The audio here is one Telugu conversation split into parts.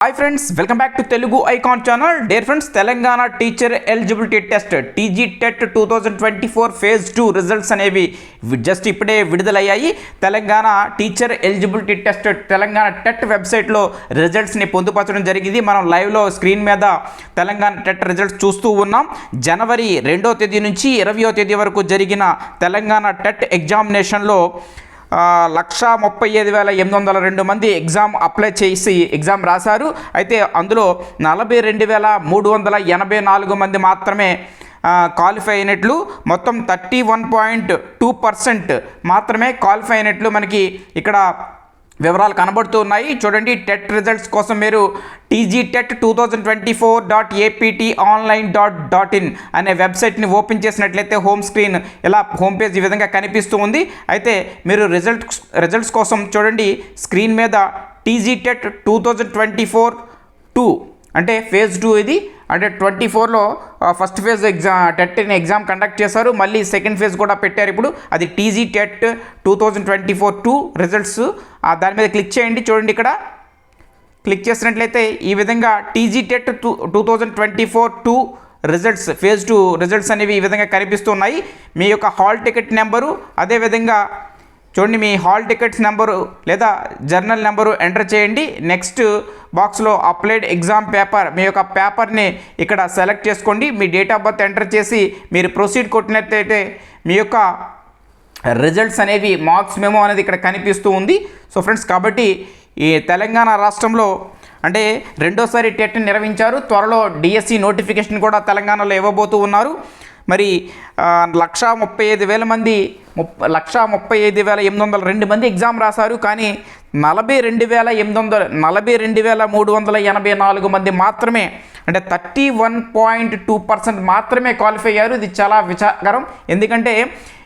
Hi friends welcome back to Telugu icon channel dear friends Telangana teacher eligibility test TG TET two thousand twenty four phase two results అనేవి జస్ట్ ఇప్పుడే విడుదలయ్యాయి. Telangana teacher eligibility test Telangana TET వెబ్సైట్లో రిజల్ట్స్ని పొందుపరచడం జరిగింది. మనం లైవ్లో స్క్రీన్ మీద తెలంగాణ టెట్ రిజల్ట్స్ చూస్తూ ఉన్నాం. జనవరి రెండో తేదీ నుంచి ఇరవయో తేదీ వరకు జరిగిన తెలంగాణ టెట్ ఎగ్జామినేషన్లో లక్షా ముప్పై ఐదు వేల ఎనిమిది వందల రెండు మంది ఎగ్జామ్ అప్లై చేసి ఎగ్జామ్ రాశారు. అయితే అందులో నలభై రెండు వేల మూడు వందల ఎనభై నాలుగు మంది మాత్రమే క్వాలిఫై అయినట్లు మొత్తం thirty one point two percent మాత్రమే క్వాలిఫై అయినట్లు మనకి ఇక్కడ వివరాలు కనబడుతూ ఉన్నాయి. చూడండి టెట్ రిజల్ట్స్ కోసం మీరు TG TET two thousand twenty four dot APT online dot dot in అనే వెబ్సైట్ని ఓపెన్ చేసినట్లయితే హోమ్ స్క్రీన్ ఇలా హోమ్ పేజ్ ఈ విధంగా కనిపిస్తూ ఉంది. అయితే మీరు రిజల్ట్ రిజల్ట్స్ కోసం చూడండి స్క్రీన్ మీద TG TET two thousand twenty four two అంటే ఫేజ్ టూ ఇది. అంటే ట్వంటీ ఫోర్లో ఫస్ట్ ఫేజ్ ఎగ్జామ్ టెట్ని ఎగ్జామ్ కండక్ట్ చేశారు. మళ్ళీ సెకండ్ ఫేజ్ కూడా పెట్టారు ఇప్పుడు. అది TG TET two thousand twenty four two results దాని మీద క్లిక్ చేయండి. చూడండి ఇక్కడ. క్లిక్ చేసినట్లయితే ఈ విధంగా TG TET two two thousand twenty four two results phase two results అనేవి ఈ విధంగా కనిపిస్తున్నాయి మీ యొక్క హాల్ టికెట్ నెంబరు అదేవిధంగా చూడండి మీ హాల్ టికెట్స్ నెంబరు లేదా జర్నల్ నెంబరు ఎంటర్ చేయండి. నెక్స్ట్ బాక్స్లో అప్లైడ్ ఎగ్జామ్ పేపర్ మీ యొక్క పేపర్ని ఇక్కడ సెలెక్ట్ చేసుకోండి. మీ డేట్ ఆఫ్ బర్త్ ఎంటర్ చేసి మీరు ప్రొసీడ్ కొట్టినట్లయితే మీ యొక్క రిజల్ట్స్ అనేవి మార్క్స్ మెమో అనేది ఇక్కడ కనిపిస్తూ ఉంది. సో ఫ్రెండ్స్ కాబట్టి ఈ తెలంగాణ రాష్ట్రంలో అంటే రెండోసారి టెట్ నిర్వహించారు. త్వరలో డిఎస్సి నోటిఫికేషన్ కూడా తెలంగాణలో ఇవ్వబోతూ ఉన్నారు. మరి లక్షా ముప్పై ఐదు వేల మంది ముప్ లక్షా ముప్పై ఐదు వేల ఎనిమిది వందల రెండు మంది ఎగ్జామ్ రాశారు. కానీ నలభై రెండు వేల ఎనిమిది వందల నలభై రెండు వేల మూడు వందల ఎనభై నాలుగు మంది మాత్రమే అంటే thirty one point two percent మాత్రమే క్వాలిఫై అయ్యారు. ఇది చాలా విచారకరం. ఎందుకంటే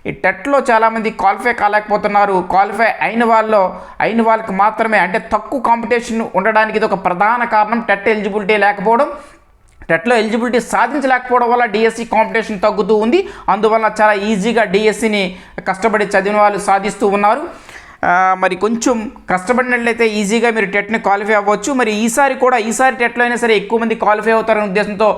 ఈ టెట్లో చాలామంది క్వాలిఫై కాలేకపోతున్నారు. క్వాలిఫై అయిన వాళ్ళు అయిన వాళ్ళకి మాత్రమే అంటే తక్కువ కాంపిటీషన్ ఉండడానికి ఇది ఒక ప్రధాన కారణం. టెట్ ఎలిజిబిలిటీ లేకపోవడం టెట్లో ఎలిజిబిలిటీ సాధించలేకపోవడం వల్ల డిఎస్సి కాంపిటీషన్ తగ్గుతూ ఉంది. అందువల్ల చాలా ఈజీగా డిఎస్సిని కష్టపడి చదివిన వాళ్ళు సాధిస్తూ ఉన్నారు. మరి కొంచెం కష్టపడినట్లయితే ఈజీగా మీరు టెట్ని క్వాలిఫై అవ్వచ్చు. మరి ఈసారి కూడా ఈసారి టెట్లో అయినా సరే ఎక్కువ మంది క్వాలిఫై అవుతారనే ఉద్దేశంతో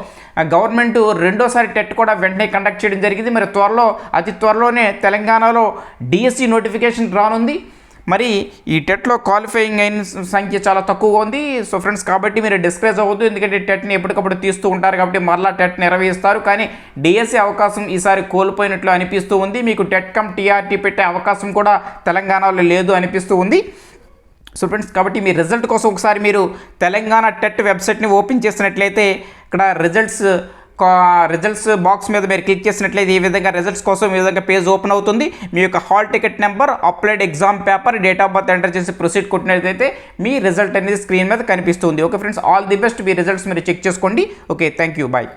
గవర్నమెంట్ రెండోసారి టెట్ కూడా వెంటనే కండక్ట్ చేయడం జరిగింది. మరి త్వరలో అతి త్వరలోనే తెలంగాణలో డిఎస్సి నోటిఫికేషన్ రానుంది. మరి ఈ టెట్లో క్వాలిఫైయింగ్ అయిన సంఖ్య చాలా తక్కువగా ఉంది. సో ఫ్రెండ్స్ కాబట్టి మీరు డిస్కరేజ్ అవ్వద్దు. ఎందుకంటే టెట్ని ఎప్పటికప్పుడు తీస్తూ ఉంటారు కాబట్టి మరలా టెట్ నిర్వహిస్తారు కానీ డిఎస్సి అవకాశం ఈసారి కోల్పోయినట్లు అనిపిస్తూ ఉంది. మీకు టెట్ కమ్ టీఆర్టీ పెట్టే అవకాశం కూడా తెలంగాణలో లేదు అనిపిస్తూ ఉంది. సో ఫ్రెండ్స్ కాబట్టి మీ రిజల్ట్ కోసం ఒకసారి మీరు తెలంగాణ టెట్ వెబ్సైట్ని ఓపెన్ చేసినట్లయితే ఇక్కడ రిజల్ట్స్ రిజల్ట్స్ బాక్స్ మీద మీరు క్లిక్ చేసినట్లయితే ఈ విధంగా రిజల్ట్స్ కోసం ఈ విధంగా పేజ్ ఓపెన్ అవుతుంది. మీ యొక్క hall ticket number applied exam paper date of birth enter చేసి ప్రొసీడ్ కొట్టినట్లయితే మీ రిజల్ట్ అనేది స్క్రీన్ మీద కనిపిస్తుంది. Okay friends all the best me results మీరు చెక్ చేసుకోండి. Okay thank you bye